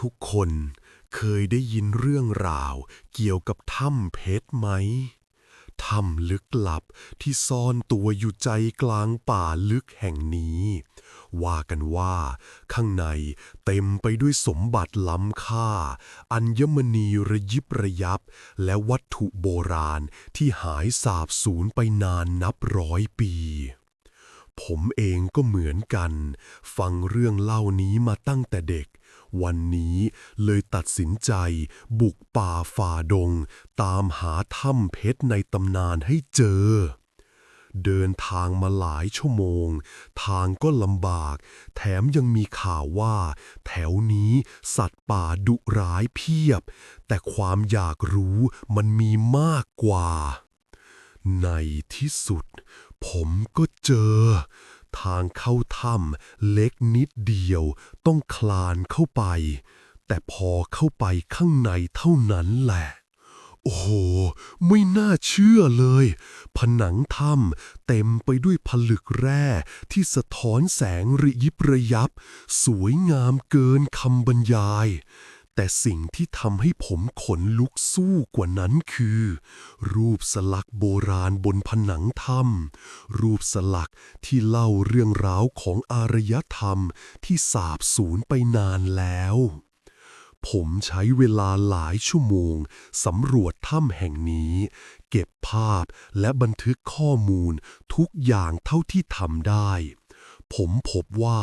ทุกคนเคยได้ยินเรื่องราวเกี่ยวกับถ้ำเพชรไหม ถ้ำลึกลับที่ซ่อนตัวอยู่ใจกลางป่าลึกแห่งนี้ ว่ากันว่า ข้างในเต็มไปด้วยสมบัติล้ำค่า อัญมณีระยิบระยับ และวัตถุโบราณที่หายสาบสูญไปนานนับร้อยปีผมเองก็เหมือนกัน ฟังเรื่องเล่านี้มาตั้งแต่เด็ก วันนี้เลยตัดสินใจบุกป่าฝ่าดง ตามหาถ้ำเพชรในตำนานให้เจอ เดินทางมาหลายชั่วโมง ทางก็ลำบาก แถมยังมีข่าวว่า แถวนี้สัตว์ป่าดุร้ายเพียบ แต่ความอยากรู้มันมีมากกว่า ในที่สุด ผมก็เจอ ทางเข้าถ้ำเล็กนิดเดียว ต้องคลานเข้าไป แต่พอเข้าไปข้างในเท่านั้นแหละ โอ้โห ไม่น่าเชื่อเลย ผนังถ้ำเต็มไปด้วยผลึกแร่ที่สะท้อนแสงระยิบระยับ สวยงามเกินคำบรรยาย แต่สิ่งที่ทำให้ผมขนลุกสู้กว่านั้นคือ รูปสลักโบราณบนผนังถ้ำรูปสลักที่เล่าเรื่องราวของอารยธรรมที่สาบสูญไปนานแล้วผมใช้เวลาหลายชั่วโมงสำรวจถ้ำแห่งนี้ เก็บภาพและบันทึกข้อมูลทุกอย่างเท่าที่ทำได้ ผมพบว่า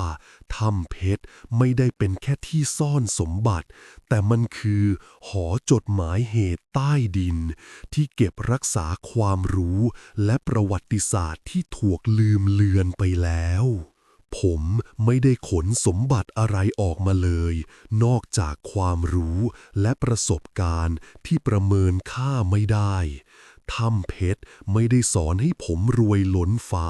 ถ้ำเพชรไม่ได้เป็นแค่ที่ซ่อนสมบัติ แต่มันคือ หอจดหมายเหตุใต้ดิน ที่เก็บรักษาความรู้และประวัติศาสตร์ที่ถูกลืมเลือนไปแล้วผมไม่ได้ขนสมบัติอะไรออกมาเลย นอกจากความรู้และประสบการณ์ที่ประเมินค่าไม่ได้ ถ้ำเพชรไม่ได้สอนให้ผมรวยล้นฟ้า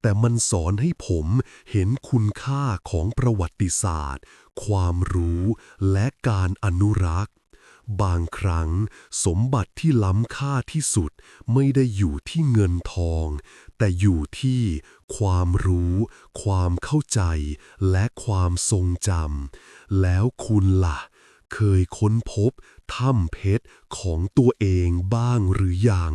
แต่มันสอนให้ผมเห็นคุณค่าของประวัติศาสตร์ ความรู้และการอนุรักษ์ บางครั้งสมบัติที่ล้ำค่าที่สุดไม่ได้อยู่ที่เงินทอง แต่อยู่ที่ความรู้ ความเข้าใจ และความทรงจำแล้วคุณล่ะ เคยค้นพบถ้ำเพชรของตัวเองบ้างหรือยัง